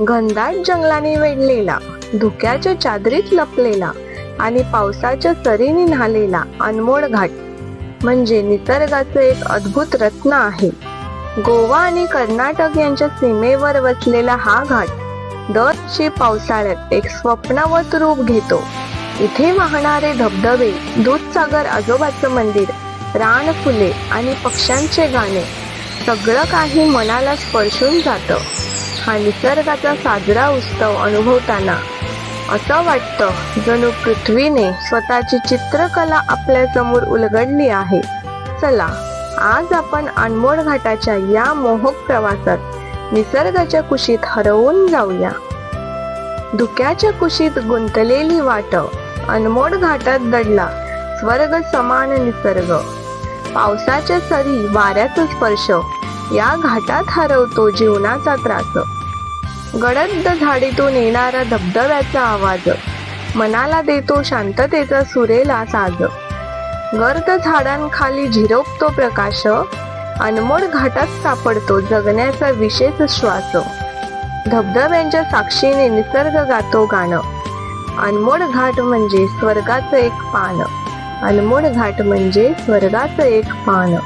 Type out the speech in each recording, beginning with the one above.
घनदाट जंगलाने वेढलेला धुक्याच्या चादरीत लपलेला आणि पावसाच्या सरीने न्हालेला अनमोड घाट म्हणजे निसर्गाचं एक अद्भुत रत्न आहे. गोवा आणि कर्नाटक यांच्या सीमेवर वसलेला हा घाट दरवर्षी पावसाळ्यात एक स्वप्नवत रूप घेतो. इथे वाहणारे धबधबे दूधसागर आजोबाचं मंदिर रानफुले आणि पक्ष्यांचे गाणे सगळं काही मनाला स्पर्शून जातं. हा निसर्गाचा साजरा उत्सव अनुभवताना असं वाटतं जणू पृथ्वीने स्वतःची चित्रकला आपल्यासमोर उलगडली आहे. चला आज आपण अनमोड घाटाच्या या मोहक प्रवासात निसर्गाच्या कुशीत हरवून जाऊया. धुक्याच्या कुशीत गुंतलेली वाट अनमोड घाटात दडला स्वर्ग समान निसर्ग. पावसाच्या सरी वाऱ्याचा स्पर्श या घाटात हरवतो जीवनाचा त्रास. गडद झाडीतून येणारा धबधब्याचा आवाज. मनाला देतो शांततेचा सुरेला साज. गर्द झाडांखाली झिरोपतो प्रकाश. अनमोड घाटात सापडतो जगण्याचा विशेष श्वास. धबधब्यांच्या साक्षीने निसर्ग गातो गाणं. अनमोड घाट म्हणजे स्वर्गाचं एक पान. अनमोड घाट म्हणजे स्वर्गाचं एक पान.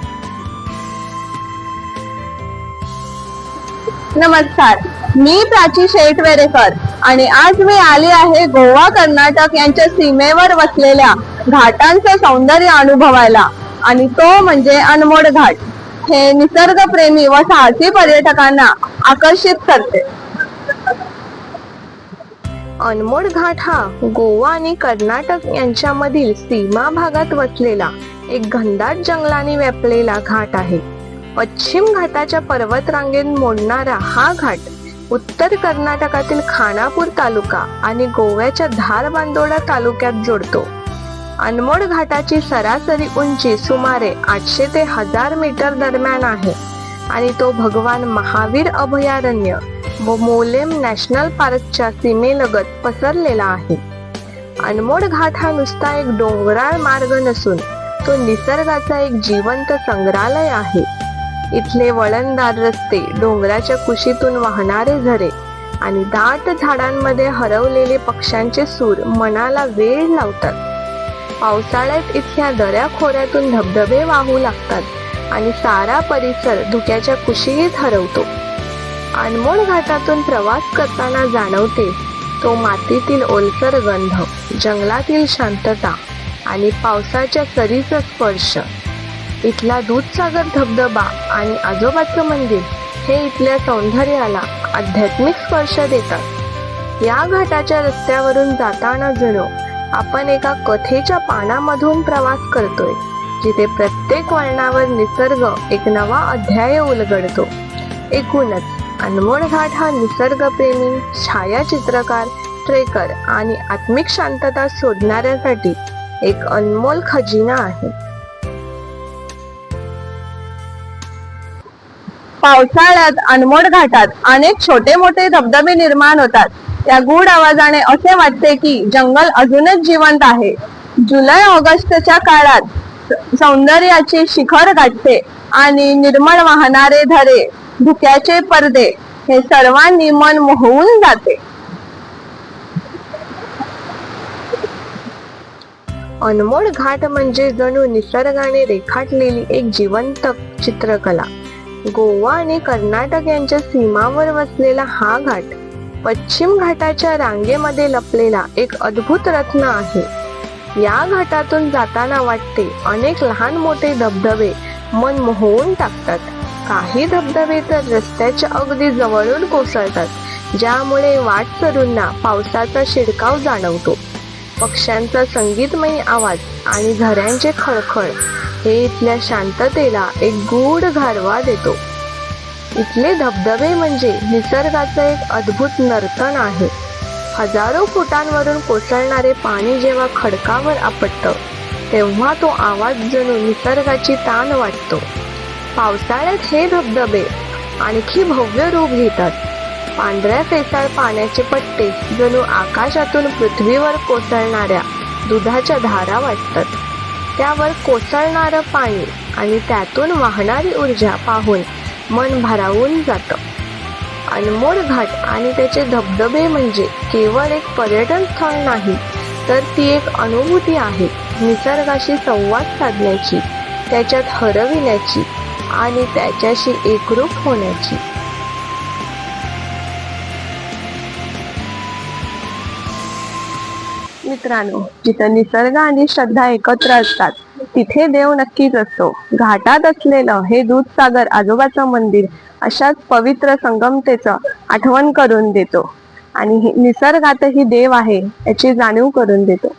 नमस्कार. मी प्राची शेटवेरेकर आणि आज मी आली आहे गोवा कर्नाटक यांच्या सीमेवर वसलेल्या घाटांचं सौंदर्य अनुभवायला. आणि तो म्हणजे अनमोड घाट. हे निसर्गप्रेमी व साहसी पर्यटकांना आकर्षित करते. अनमोड घाट हा गोवा आणि कर्नाटक यांच्यामधील सीमा भागात वसलेला एक घनदाट जंगलाने व्यापलेला घाट आहे. पश्चिम घाटाच्या पर्वतरांगेत मोडणारा हा घाट उत्तर कर्नाटकातील खानापूर तालुका आणि गोव्याच्या धारबांदोडा तालुक्यात जोडतो. अनमोड घाटाची सरासरी उंची सुमारे आठशे ते हजार मीटर दरम्यान आहे आणि तो भगवान महावीर अभयारण्य व मोलेम नॅशनल पार्कच्या सीमेलगत पसरलेला आहे. अनमोड घाट हा नुसता एक डोंगराळ मार्ग नसून तो निसर्गाचा एक जिवंत संग्रहालय आहे. इथले वळणदार रस्ते डोंगराच्या कुशीतून वाहणारे झरे आणि दाट झाडांमध्ये हरवलेले पक्ष्यांचे सूर मनाला वेळ लावतात. पावसाळ्यात इथल्या दऱ्या खोऱ्यातून धबधबे वाहू लागतात आणि सारा परिसर धुक्याच्या कुशीत हरवतो. अनमोल घाटातून प्रवास करताना जाणवते तो मातीतील ओलसर गंध जंगलातील शांतता आणि पावसाच्या सरीचा स्पर्श. इथला दूधसागर धबधबा आणि आजोबाचं मंदिर हे इथल्या सौंदर्याला आध्यात्मिक स्पर्श देतात. या घाटाच्या रस्त्यावरून जाताना जणू आपण एका कथेच्या पानामधून प्रवास करतोय जिथे प्रत्येक वळणावर निसर्ग एक नवा अध्याय उलगडतो. एकूणच अनमोल घाट हा निसर्गप्रेमी छायाचित्रकार ट्रेकर आणि आत्मिक शांतता शोधणाऱ्यासाठी एक अनमोल खजिना आहे. पावसाळ्यात अनमोड घाटात अनेक छोटे मोठे धबधबे निर्माण होतात. त्या गूढ आवाजाने असे वाटते की जंगल अजूनच जिवंत आहे. जुलै ऑगस्टच्या काळात सौंदर्याचे शिखर गाठते आणि निर्मळ वाहणारे धरे धुक्याचे पडदे हे सर्वांनी मन मोहवून जाते. अनमोड घाट म्हणजे जणू निसर्गाने रेखाटलेली एक जिवंत चित्रकला. गोवा आणि कर्नाटक यांच्या सीमावर वसलेला हा घाट पश्चिम घाटाच्या रांगेमध्ये लपलेला एक अद्भुत रत्न आहे. या घाटातून जाताना वाटते अनेक लहान मोठे धबधबे मन मोहवून टाकतात. काही धबधबे तर रस्त्याच्या अगदी जवळून कोसळतात ज्यामुळे वाटसरूंना पावसाचा शिडकाव जाणवतो. पक्ष्यांचा संगीतमयी आवाज आणि झऱ्यांचे खळखळ हे इथल्या शांततेला एक गूढ गारवा देतो. इथले धबधबे म्हणजे निसर्गाचं एक अद्भुत नर्तन आहे. हजारो फुटांवरून कोसळणारे पाणी जेव्हा खडकावर आपटतं तेव्हा तो आवाज जणू निसर्गाची ताण वाटतो. पावसाळ्यात हे धबधबे आणखी भव्य रूप घेतात. पांढऱ्या फेसाळ पाण्याचे पट्टे जणू आकाशातून पृथ्वीवर कोसळणाऱ्या दुधाच्या धारा वाटतात. त्यावर कोसळणारं पाणी आणि त्यातून वाहणारी ऊर्जा पाहून मन भारावून जातं. अनमोल घाट आणि त्याचे धबधबे म्हणजे केवळ एक पर्यटन स्थळ नाही तर ती एक अनुभूती आहे. निसर्गाशी संवाद साधण्याची त्याच्यात हरविण्याची आणि त्याच्याशी एकरूप होण्याची. मित्रांनो जिथं निसर्ग आणि श्रद्धा एकत्र असतात तिथे देव नक्कीच असतो. घाटात असलेलं हे दूधसागर आजोबाचं मंदिर अशाच पवित्र संगमतेचं आठवण करून देतो. आणि निसर्गातही देव आहे याची जाणीव करून देतो.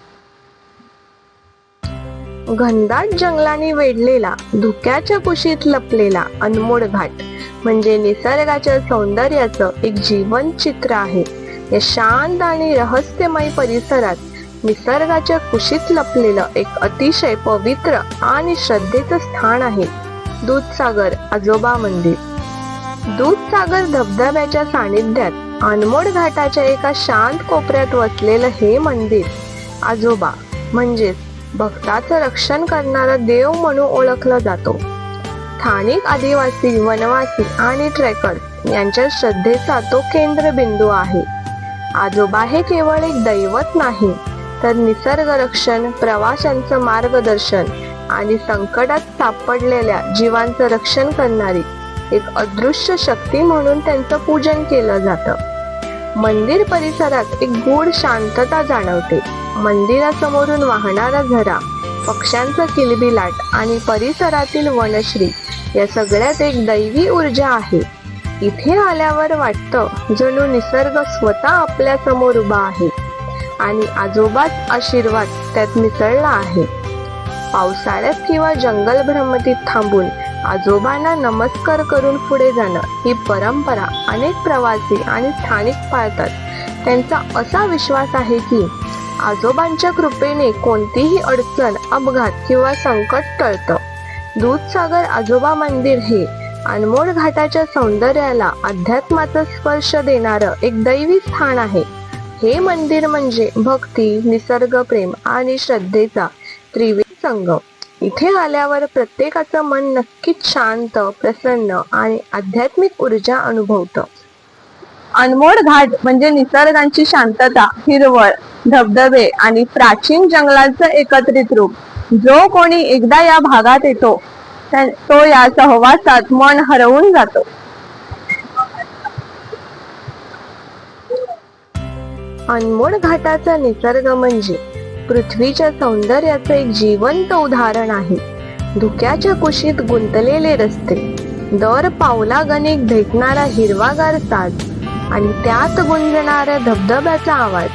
घनदाट जंगलाने वेढलेला धुक्याच्या कुशीत लपलेला अनमोड घाट म्हणजे निसर्गाच्या सौंदर्याचं एक जीवन चित्र आहे. या शांत आणि रहस्यमय परिसरात निसर्गाच्या कुशीत लपलेलं एक अतिशय पवित्र आणि श्रद्धेचं स्थान आहे दूधसागर आजोबा मंदिर. दूधसागर धबधब्याच्या सानिध्यात अनमोड घाटाच्या एका शांत कोपऱ्यात वसलेलं हे मंदिर आजोबा म्हणजेच भक्ताचं रक्षण करणारा देव म्हणून ओळखला जातो. स्थानिक आदिवासी वनवासी आणि ट्रेकर्स यांच्या श्रद्धेचा तो केंद्रबिंदू आहे. आजोबा हे केवळ एक दैवत नाही तर निसर्ग रक्षण प्रवाशांचं मार्गदर्शन आणि संकटात सापडलेल्या जीवांचं रक्षण करणारी एक अदृश्य शक्ती म्हणून त्यांचं पूजन केलं जातं. मंदिर परिसरात एक गूढ शांतता जाणवते. मंदिरासमोरून वाहणारा झरा पक्ष्यांचं किलबिलाट आणि परिसरातील वनश्री या सगळ्यात एक दैवी ऊर्जा आहे. इथे आल्यावर वाटतं जणू निसर्ग स्वतः आपल्यासमोर उभा आहे. आणि आजोबाच आशीर्वाद त्यात मिसळला आहे. पावसाळ्यात किंवा जंगल भ्रमतीत थांबून आजोबांना नमस्कार करून पुढे जाणं ही परंपरा अनेक प्रवासी आणि स्थानिक पाळतात. त्यांचा असा विश्वास आहे की आजोबांच्या कृपेने कोणतीही अडचण अपघात किंवा संकट टळतं. दूधसागर आजोबा मंदिर हे अनमोल घाटाच्या सौंदर्याला अध्यात्माचा स्पर्श देणारं एक दैवी स्थान आहे. हे मंदिर म्हणजे भक्ती निसर्ग प्रेम आणि श्रद्धेचा त्रिवेद संगम. इथे आल्यावर प्रत्येकाचं मन नक्कीच शांत प्रसन्न आणि आध्यात्मिक ऊर्जा अनुभवतं. अनमोड घाट म्हणजे निसर्गाची शांतता हिरवळ धबधबे आणि प्राचीन जंगलाचं एकत्रित रूप. जो कोणी एकदा या भागात येतो तो या सहवासात मन हरवून जातो. अनमोड घाटाचा निसर्ग म्हणजे पृथ्वीच्या सौंदर्याचं एक जिवंत उदाहरण आहे. धुक्याच्या कुशीत गुंतलेले रस्ते दर पावलागणिक भेटणारा हिरवागार साज आणि त्यात गुंजणाऱ्या धबधब्याचा आवाज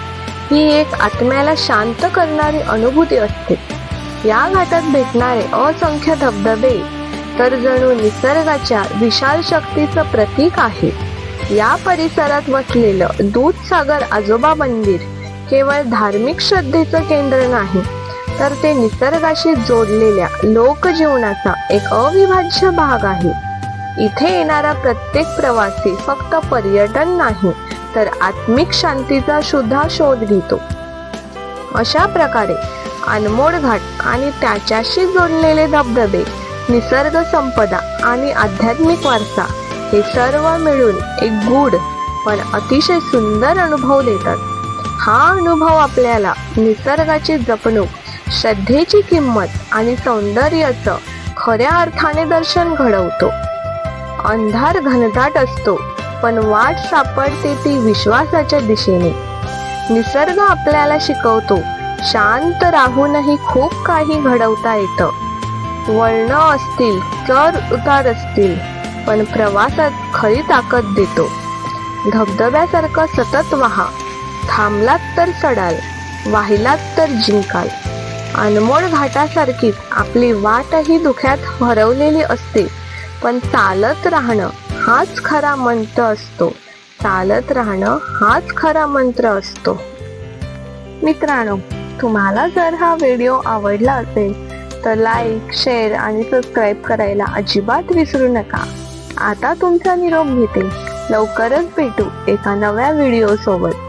ही एक आत्म्याला शांत करणारी अनुभूती असते. या घाटात भेटणारे असंख्य धबधबे तर जणू निसर्गाच्या विशाल शक्तीचं प्रतीक आहे या परिसरात वसलेलं दूधसागर आजोबा मंदिर केवळ धार्मिक श्रद्धेचं केंद्र नाही तर ते निसर्गाशी जोडलेल्या लोकजीवनाचा एक अविभाज्य भाग आहे. इथे येणारा प्रत्येक प्रवासी फक्त पर्यटन नाही तर आत्मिक शांतीचा सुद्धा शोध घेतो. अशा प्रकारे अनमोड घाट आणि त्याच्याशी जोडलेले धबधबे निसर्ग संपदा आणि आध्यात्मिक वारसा हे सर्व मिळून एक गूढ पण अतिशय सुंदर अनुभव देतात. हा अनुभव आपल्याला निसर्गाची जपणूक श्रद्धेची किंमत आणि सौंदर्याचं खऱ्या अर्थाने दर्शन घडवतो. अंधार घनदाट असतो पण वाट सापडते ती विश्वासाच्या दिशेने. निसर्ग आपल्याला शिकवतो शांत राहूनही खूप काही घडवता येतं. वळणं असतील चर उतार असतील पण प्रवासात खरी ताकद देतो. धबधब्यासारखं सतत वाहा. थांबलात तर चढाल वाहिलात तर जिंकाल. अनमोल घाटासारखीच आपली वाटही धुक्यात हरवलेली असते. पण चालत राहणं हाच खरा मंत्र असतो. चालत राहणं हाच खरा मंत्र असतो. मित्रांनो तुम्हाला जर हा व्हिडिओ आवडला असेल तर लाईक शेअर आणि सबस्क्राईब करायला अजिबात विसरू नका. आता तुमचा निरोप घेते. लवकरच भेटू एका नव्या व्हिडिओ सोबत.